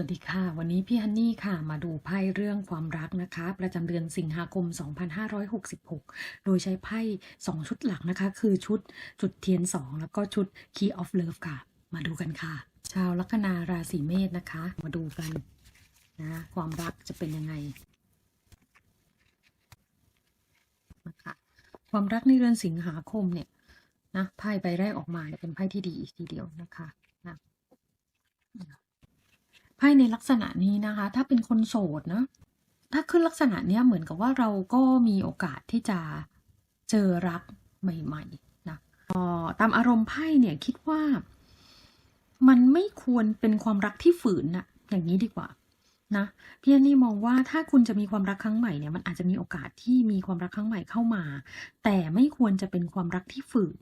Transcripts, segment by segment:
วัสดีค่ะ วันนี้พี่ฮันนี่ค่ะ มาดูไพ่เรื่องความรักนะคะ ประจำเดือนสิงหาคม 2566 โดยใช้ไพ่ 2 ชุดหลักนะคะ คือชุดจุดเทียน 2 แล้วก็ชุด Key of Love ค่ะ มาดูกันค่ะ ชาวลัคนาราศีเมษนะคะ มาดูกันนะความรักจะเป็นยังไงนะคะความรักในเดือนสิงหาคมเนี่ยนะไพ่ใบแรกออกมาเนี่ยเป็นไพ่ที่ดีทีเดียวนะคะนะ ไพ่ในลักษณะนี้นะคะ ถ้าเป็นคนโสดนะถ้าขึ้นลักษณะเนี้ยเหมือนกับว่าเราก็มีโอกาสที่จะเจอรักใหม่ๆนะออตามอารมณ์ไพ่เนี่ยคิดว่ามันไม่ควรเป็นความรักที่ฝืนนะอย่างนี้ดีกว่านะพี่อันนี่มองว่าถ้าคุณจะมีความรักครั้งใหม่เนี่ยมันอาจจะมีโอกาสที่มีความรักครั้งใหม่เข้ามา แต่ไม่ควรจะเป็นความรักที่ฝืน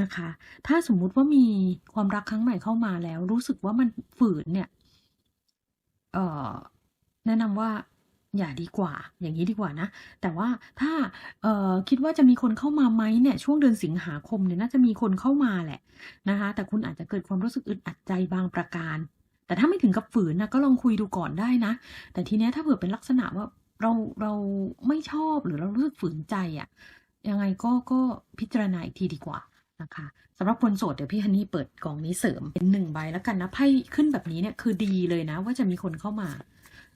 นะคะ ถ้าสมมุติว่ามีความรักครั้งใหม่เข้ามาแล้ว รู้สึกว่ามันฝืนเนี่ย เอ่อแนะนำว่าอย่าดีกว่า อย่างนี้ดีกว่านะ แต่ว่าถ้าเอ่อคิดว่าจะมีคนเข้ามาไหมเนี่ย ช่วงเดือนสิงหาคมเนี่ยน่าจะมีคนเข้ามาแหละนะคะ แต่คุณอาจจะเกิดความรู้สึกอึดอัดใจบางประการ แต่ถ้าไม่ถึงกับฝืนนะก็ลองคุยดูก่อนได้นะ แต่ทีเนี้ยถ้าเผื่อเป็นลักษณะว่าเราเราไม่ชอบหรือเรารู้สึกฝืนใจอะยังไงก็ก็พิจารณาอีกทีดีกว่า นะคะสำหรับคนโสดเดี๋ยวพี่ฮันนี่เปิดกล่องนี้เสริมเป็นหนึ่งใบแล้วกันนะไพ่ขึ้นแบบนี้เนี่ยคือดีเลยนะ ว่าจะมีคนเข้ามา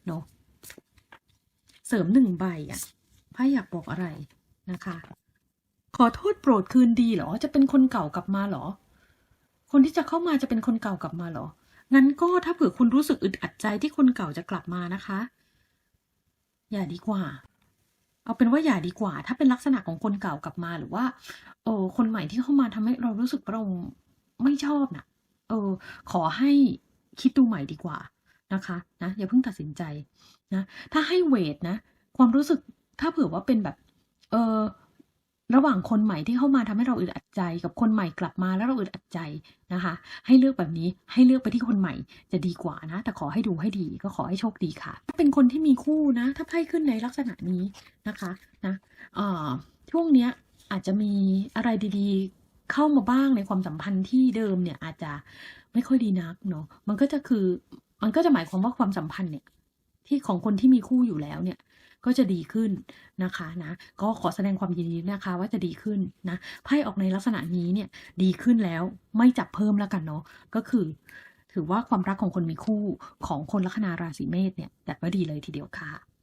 เนาะเสริมหนึ่งใบอะไพ่อยากบอกอะไรนะคะ ขอโทษโปรดคืนดีเหรอจะเป็นคนเก่ากลับมาเหรอ คนที่จะเข้ามาจะเป็นคนเก่ากลับมาเหรองั้นก็ถ้าเผื่อคุณรู้สึกอึดอัดใจที่คนเก่าจะกลับมานะคะ อย่าดีกว่า เอาเป็นว่าอย่าดีกว่า ถ้าเป็นลักษณะของคนเก่ากลับมาหรือว่าเออคนใหม่ที่เข้ามาทำให้เรารู้สึกเราไม่ชอบนะเออ ขอให้คิดดูใหม่ดีกว่านะคะนะอย่าเพิ่งตัดสินใจนะถ้าให้เวทนะ ความรู้สึกถ้าเผื่อว่าเป็นแบบ เออ ระหว่างคนใหม่ที่เข้ามาทำให้เราอึดอัดใจ กับคนใหม่กลับมาแล้วเราอึดอัดใจนะคะ ให้เลือกแบบนี้ให้เลือกไปที่คนใหม่จะดีกว่านะ แต่ขอให้ดูให้ดีก็ขอให้โชคดีค่ะ ถ้าเป็นคนที่มีคู่นะ ถ้าไพ่ขึ้นในลักษณะนี้นะคะนะเอ่อช่วงเนี้ยอาจจะมีอะไรดีๆ เข้ามาบ้างในความสัมพันธ์ที่เดิมเนี่ยอาจจะไม่ค่อยดีนักเนาะมันก็จะคือมันก็จะหมายความว่าความสัมพันธ์เนี่ยที่ของคนที่มีคู่อยู่แล้วเนี่ย ก็จะดีขึ้นนะคะนะก็ขอแสดงความยินดีนะคะ ว่าจะดีขึ้นนะไพ่ออกในลักษณะนี้เนี่ยดีขึ้นแล้วไม่จับเพิ่มแล้วกันเนาะก็คือ ถือว่าความรักของคนมีคู่ของคนลัคนาราศีเมษเนี่ยจัดว่าดีเลยทีเดียวค่ะ